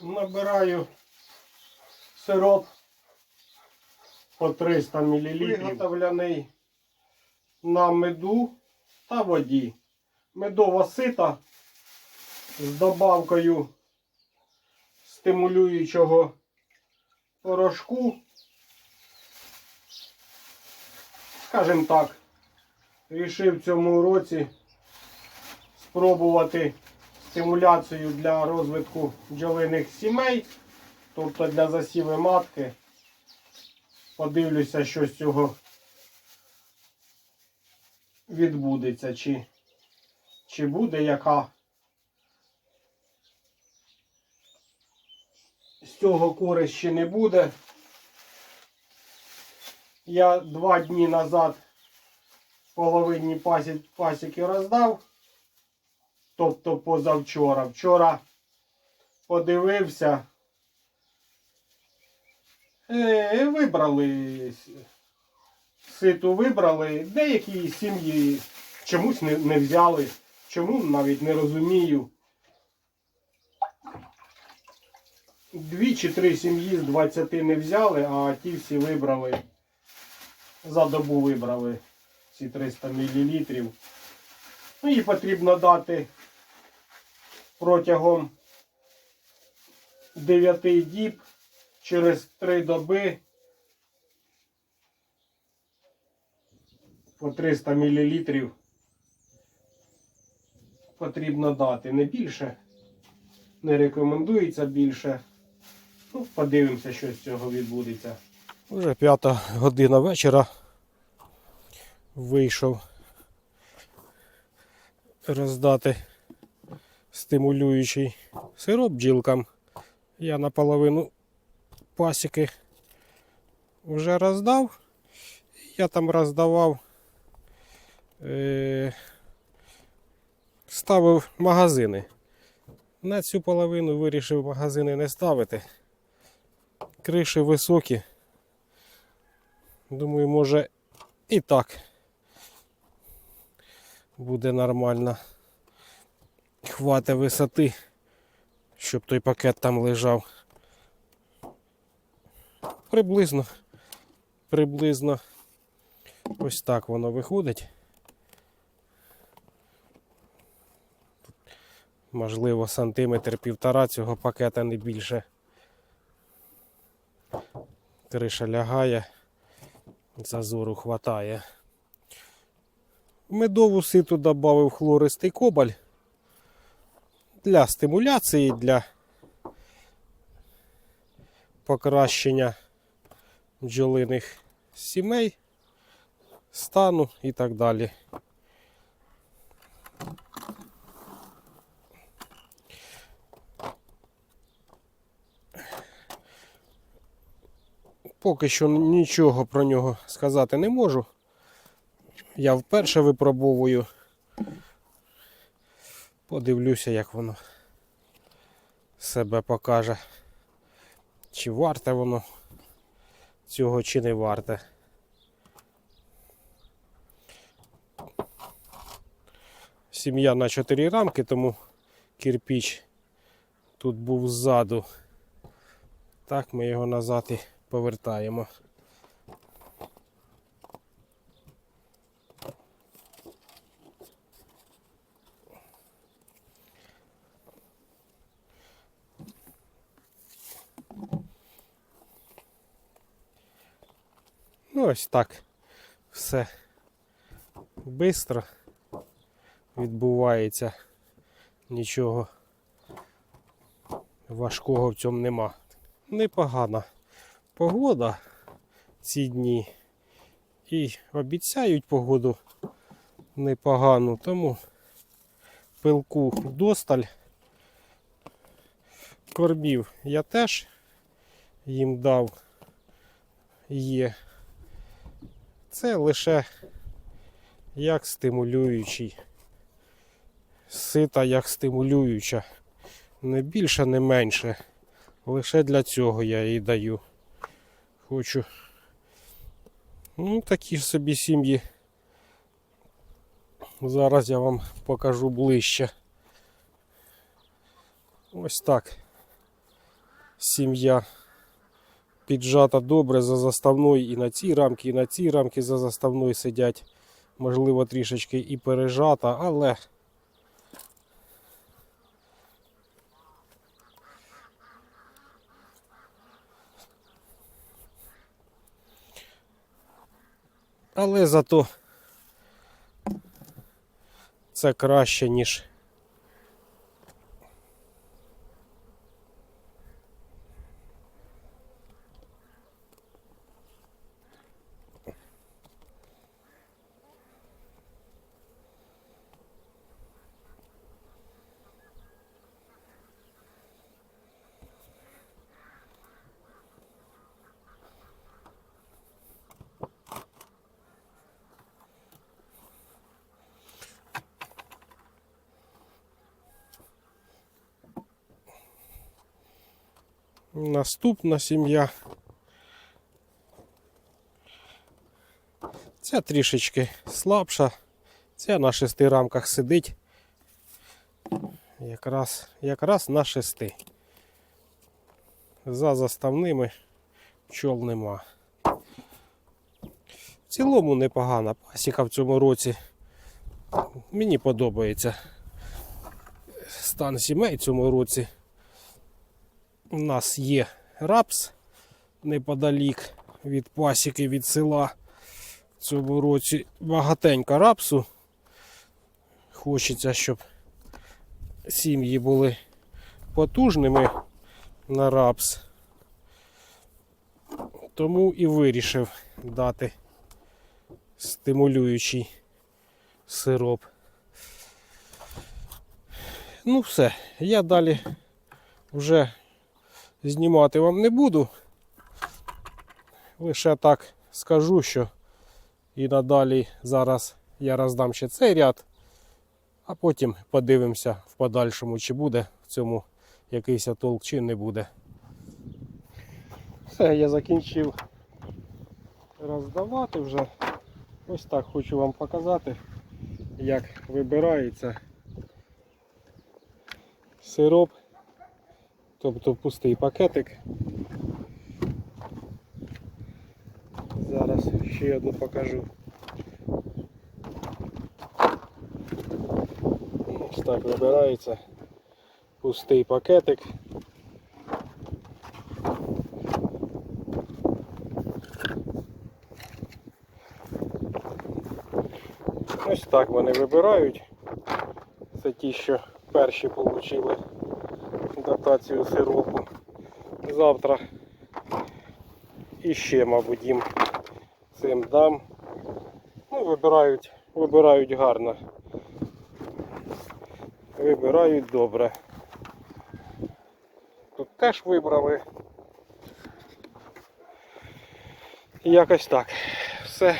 Набираю сироп по 300 мл. Виготовлений на меду та воді. Медова сита з добавкою стимулюючого порошку. Скажімо так, рішив в цьому році спробувати стимуляцію для розвитку бджолиних сімей, тобто для засіви матки. Подивлюся, що з цього відбудеться, чи, чи буде яка з цього користь чи не буде. Я два дні назад половинні пасі- пасіки роздав. Тобто позавчора. Вчора подивився. Е, вибрали. Ситу вибрали. Деякі сім'ї чомусь не, не взяли. Чому навіть не розумію. Дві чи три сім'ї з 20 не взяли, а ті всі вибрали. За добу вибрали ці 300 мл. Ну і потрібно дати протягом 9 діб через 3 доби по 300 мл потрібно дати. Не більше. Не рекомендується більше. Ну, подивимося, що з цього відбудеться. Вже п'ята година вечора. Вийшов роздати стимулюючий сироп бджілкам. Я наполовину пасіки вже роздав. Я там роздавав, е- ставив магазини. На цю половину вирішив магазини не ставити. Криші високі. Думаю, може і так буде нормально. Хвати висоти, щоб той пакет там лежав. Приблизно, приблизно ось так воно виходить. Можливо, сантиметр півтора цього пакета не більше. Криша лягає зазору хватає. Медову ситу додав хлористий кобаль для стимуляції, для покращення бджолиних сімей, стану і так далі. Поки що нічого про нього сказати не можу. Я вперше випробовую. Подивлюся, як воно себе покаже. Чи варте воно цього, чи не варте. Сім'я на 4 рамки, тому кирпіч тут був ззаду. Так, ми його назад і повертаємо. Ну, ось так. Все швидко відбувається. Нічого важкого в цьому нема. Непогана погода ці дні. І обіцяють погоду непогану, тому пилку досталь. Кормів я теж їм дав є. Це лише як стимулюючий. Сита як стимулююча. Не більше, не менше. Лише для цього я їй даю. Хочу. Ну, такі ж собі сім'ї. Зараз я вам покажу ближче. Ось так сім'я піджата добре за заставною і на цій рамці, і на цій рамці за заставною сидять. Можливо, трішечки і пережата, але Але зато це краще, ніж Наступна сім'я. Ця трішечки слабша. Ця на шести рамках сидить. Якраз, якраз на шести. За заставними пчол нема. В цілому непогана пасіка в цьому році. Мені подобається стан сімей в цьому році. У нас є рапс неподалік від пасіки, від села. В цьому році багатенько рапсу. Хочеться, щоб сім'ї були потужними на рапс. Тому і вирішив дати стимулюючий сироп. Ну все, я далі вже знімати вам не буду. Лише так скажу, що і надалі зараз я роздам ще цей ряд, а потім подивимося в подальшому, чи буде в цьому якийсь толк, чи не буде. Все, я закінчив роздавати вже. Ось так хочу вам показати, як вибирається сироп тобто пустий пакетик. Зараз ще одну покажу. Ось так вибирається пустий пакетик. Ось так вони вибирають. Це ті, що перші отримали дотацію сиропу. Завтра іще, мабуть, їм цим дам. Ну, вибирають, вибирають гарно. Вибирають добре. Тут теж вибрали. Якось так. Все.